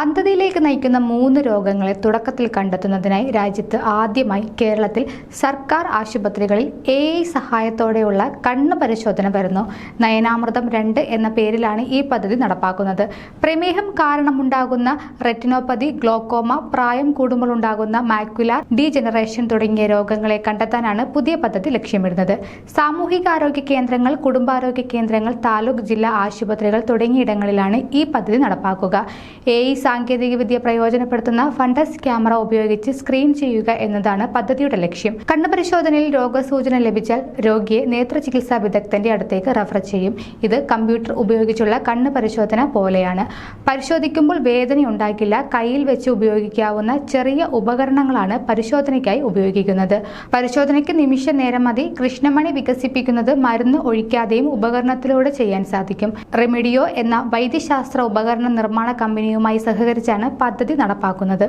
അന്ധതയിലേക്ക് നയിക്കുന്ന മൂന്ന് രോഗങ്ങളെ തുടക്കത്തിൽ കണ്ടെത്തുന്നതിനായി രാജ്യത്ത് ആദ്യമായി കേരളത്തിൽ സർക്കാർ ആശുപത്രികളിൽ എ ഐ സഹായത്തോടെയുള്ള കണ്ണ് പരിശോധന വരുന്നു. നയനാമൃതം രണ്ട് എന്ന പേരിലാണ് ഈ പദ്ധതി നടപ്പാക്കുന്നത്. പ്രമേഹം കാരണമുണ്ടാകുന്ന റെറ്റിനോപ്പതി ഗ്ലോക്കോമ പ്രായം കൂടുമ്പോൾ ഉണ്ടാകുന്ന മാക്യുലാർ ഡീജനറേഷൻ തുടങ്ങിയ രോഗങ്ങളെ കണ്ടെത്താനാണ് പുതിയ പദ്ധതി ലക്ഷ്യമിടുന്നത്. സാമൂഹികാരോഗ്യ കേന്ദ്രങ്ങൾ കുടുംബാരോഗ്യ കേന്ദ്രങ്ങൾ താലൂക്ക് ജില്ലാ ആശുപത്രികൾ തുടങ്ങിയിടങ്ങളിലാണ് ഈ പദ്ധതി നടപ്പാക്കുക. എ ഐ സാങ്കേതികവിദ്യ പ്രയോജനപ്പെടുത്തുന്ന ഫണ്ടസ് ക്യാമറ ഉപയോഗിച്ച് സ്ക്രീൻ ചെയ്യുക എന്നതാണ് പദ്ധതിയുടെ ലക്ഷ്യം. കണ്ണു പരിശോധനയിൽ രോഗസൂചന ലഭിച്ചാൽ രോഗിയെ നേത്ര ചികിത്സാ വിദഗ്ധന്റെ അടുത്തേക്ക് റഫർ ചെയ്യും. ഇത് കമ്പ്യൂട്ടർ ഉപയോഗിച്ചുള്ള കണ്ണ് പരിശോധന പോലെയാണ്. പരിശോധിക്കുമ്പോൾ വേദന ഉണ്ടാക്കില്ല കയ്യിൽ വെച്ച് ഉപയോഗിക്കാവുന്ന ചെറിയ ഉപകരണങ്ങളാണ് പരിശോധനയ്ക്കായി ഉപയോഗിക്കുന്നത്. പരിശോധനയ്ക്ക് നിമിഷ നേരം മതി. കൃഷ്ണമണി വികസിപ്പിക്കുന്നത് മരുന്ന് ഒഴിക്കാതെയും ഉപകരണത്തിലൂടെ ചെയ്യാൻ സാധിക്കും. റെമിഡിയോ എന്ന വൈദ്യശാസ്ത്ര ഉപകരണ നിർമ്മാണ കമ്പനിയുമായി സഹകരിച്ചാണ് പദ്ധതി നടപ്പാക്കുന്നത്